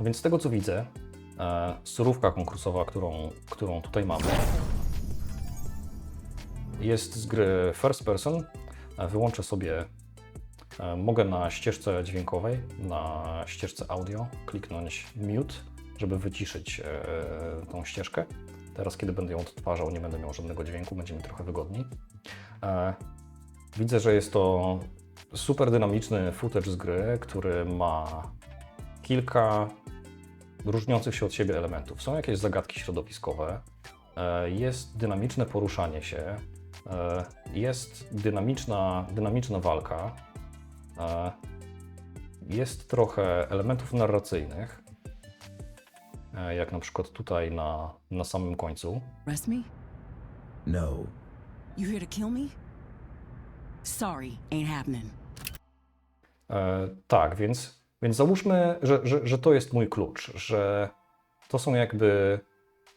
No więc z tego co widzę, e, surówka konkursowa, którą, którą tutaj mamy, jest z gry First Person. E, Wyłączę sobie, e, mogę na ścieżce dźwiękowej, na ścieżce audio kliknąć mute, żeby wyciszyć e, tą ścieżkę. Teraz, kiedy będę ją odtwarzał, nie będę miał żadnego dźwięku, będzie mi trochę wygodniej. E, Widzę, że jest to super dynamiczny footage z gry, który ma kilka różniących się od siebie elementów. Są jakieś zagadki środowiskowe, e, jest dynamiczne poruszanie się, e, jest dynamiczna, dynamiczna walka, e, jest trochę elementów narracyjnych, jak na przykład tutaj na, na samym końcu. Arrest me? No. You here to kill me? Sorry, ain't happening. E, tak, więc, więc załóżmy, że, że, że to jest mój klucz, że to są jakby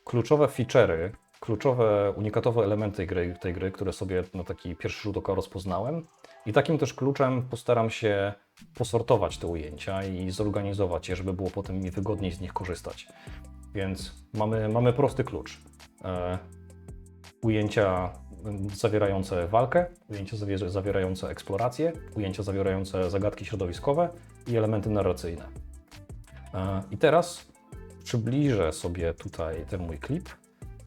kluczowe feature'y, kluczowe, unikatowe elementy gry, tej gry, które sobie na taki pierwszy rzut oka rozpoznałem. I takim też kluczem postaram się posortować te ujęcia i zorganizować je, żeby było potem mi wygodniej z nich korzystać. Więc mamy, mamy prosty klucz. E, ujęcia zawierające walkę, ujęcia zawier- zawierające eksplorację, ujęcia zawierające zagadki środowiskowe i elementy narracyjne. E, I teraz przybliżę sobie tutaj ten mój klip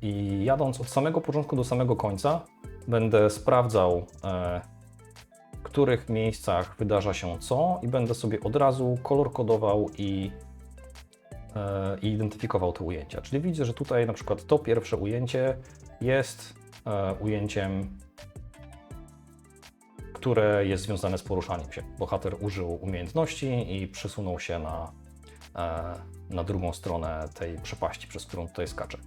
i jadąc od samego początku do samego końca, będę sprawdzał, e, w których miejscach wydarza się co i będę sobie od razu kolor kodował i e, i identyfikował te ujęcia. Czyli widzę, że tutaj na przykład to pierwsze ujęcie jest ujęciem, które jest związane z poruszaniem się. Bohater użył umiejętności i przesunął się na, e, na drugą stronę tej przepaści, przez którą tutaj skacze.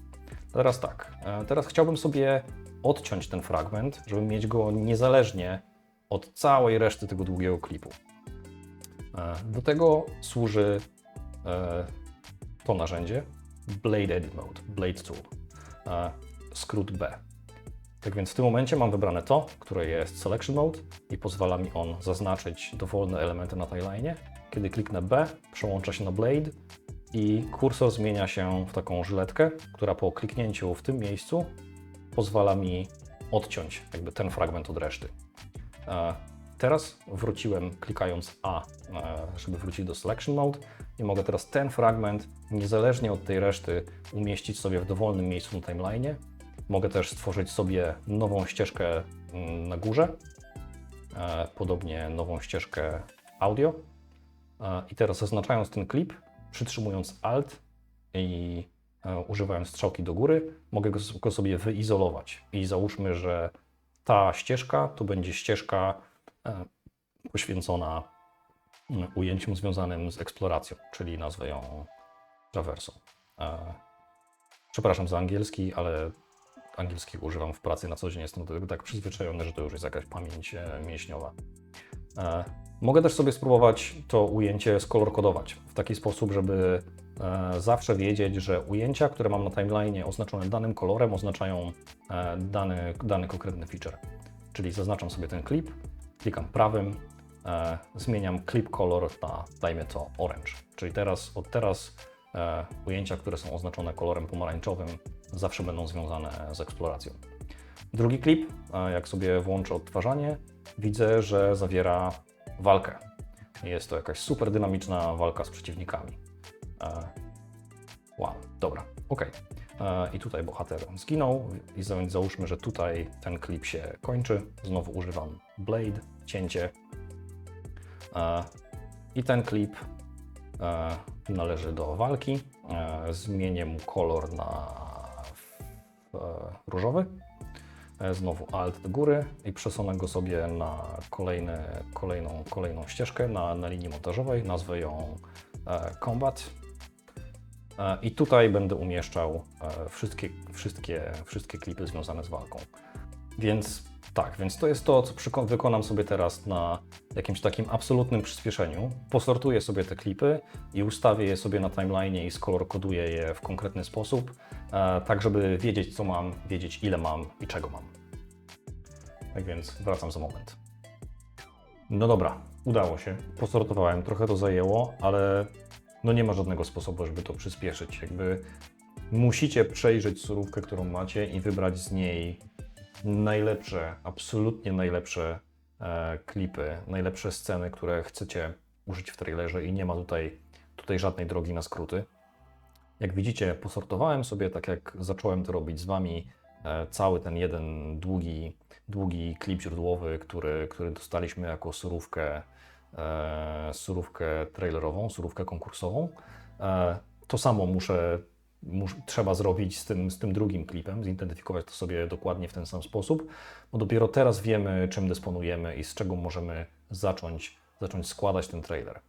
Teraz tak, e, teraz chciałbym sobie odciąć ten fragment, żeby mieć go niezależnie od całej reszty tego długiego klipu. E, Do tego służy e, to narzędzie Blade Edit Mode, Blade Tool, e, skrót B. Tak więc w tym momencie mam wybrane to, które jest Selection Mode i pozwala mi on zaznaczyć dowolne elementy na timeline. Kiedy kliknę B, przełącza się na Blade i kursor zmienia się w taką żyletkę, która po kliknięciu w tym miejscu pozwala mi odciąć jakby ten fragment od reszty. E, Teraz wróciłem klikając A, e, żeby wrócić do Selection Mode i mogę teraz ten fragment, niezależnie od tej reszty, umieścić sobie w dowolnym miejscu na timeline. Mogę też stworzyć sobie nową ścieżkę mm, na górze, e, podobnie nową ścieżkę audio. E, I teraz zaznaczając ten klip, przytrzymując Alt i e, używając strzałki do góry, mogę go, sobie wyizolować. I załóżmy, że ta ścieżka to będzie ścieżka poświęcona mm, ujęciom związanym z eksploracją, czyli nazwę ją traversą. Przepraszam za angielski, ale angielskiego używam w pracy na co dzień. Jestem do tego tak przyzwyczajony, że to już jest jakaś pamięć e, mięśniowa. E, Mogę też sobie spróbować to ujęcie skolorkodować w taki sposób, żeby e, zawsze wiedzieć, że ujęcia, które mam na timeline oznaczone danym kolorem, oznaczają dany, dany konkretny feature. Czyli zaznaczam sobie ten klip, klikam prawym, zmieniam clip color na, dajmy to, orange. Czyli teraz, od teraz ujęcia, które są oznaczone kolorem pomarańczowym, zawsze będą związane z eksploracją. Drugi klip, e, jak sobie włączę odtwarzanie, widzę, że zawiera walkę. Jest to jakaś super dynamiczna walka z przeciwnikami. E, Wow, dobra, ok. I tutaj bohater zginął i za- załóżmy, że tutaj ten klip się kończy. Znowu używam Blade, cięcie. E, I ten klip e, należy do walki. E, Zmienię mu kolor na e, różowy. E, Znowu Alt do góry i przesunę go sobie na kolejny, kolejną, kolejną ścieżkę na, na linii montażowej. Nazwę ją e, Combat. E, I tutaj będę umieszczał e, wszystkie, wszystkie, wszystkie klipy związane z walką. Więc tak, więc to jest to, co wykonam sobie teraz na jakimś takim absolutnym przyspieszeniu. Posortuję sobie te klipy i ustawię je sobie na timeline i skolor koduję je w konkretny sposób, e, tak żeby wiedzieć, co mam, wiedzieć, ile mam i czego mam. Tak więc wracam za moment. No dobra, udało się. Posortowałem, trochę to zajęło, ale no nie ma żadnego sposobu, żeby to przyspieszyć. Jakby musicie przejrzeć surówkę, którą macie i wybrać z niej najlepsze, absolutnie najlepsze e, klipy, najlepsze sceny, które chcecie użyć w trailerze i nie ma tutaj, tutaj żadnej drogi na skróty. Jak widzicie, posortowałem sobie, tak jak zacząłem to robić z Wami, e, cały ten jeden długi, długi klip źródłowy, który, który dostaliśmy jako surówkę, e, surówkę trailerową, surówkę konkursową. E, to samo muszę, mus, trzeba zrobić z tym, z tym drugim klipem, zidentyfikować to sobie dokładnie w ten sam sposób, bo dopiero teraz wiemy, czym dysponujemy i z czego możemy zacząć, zacząć składać ten trailer.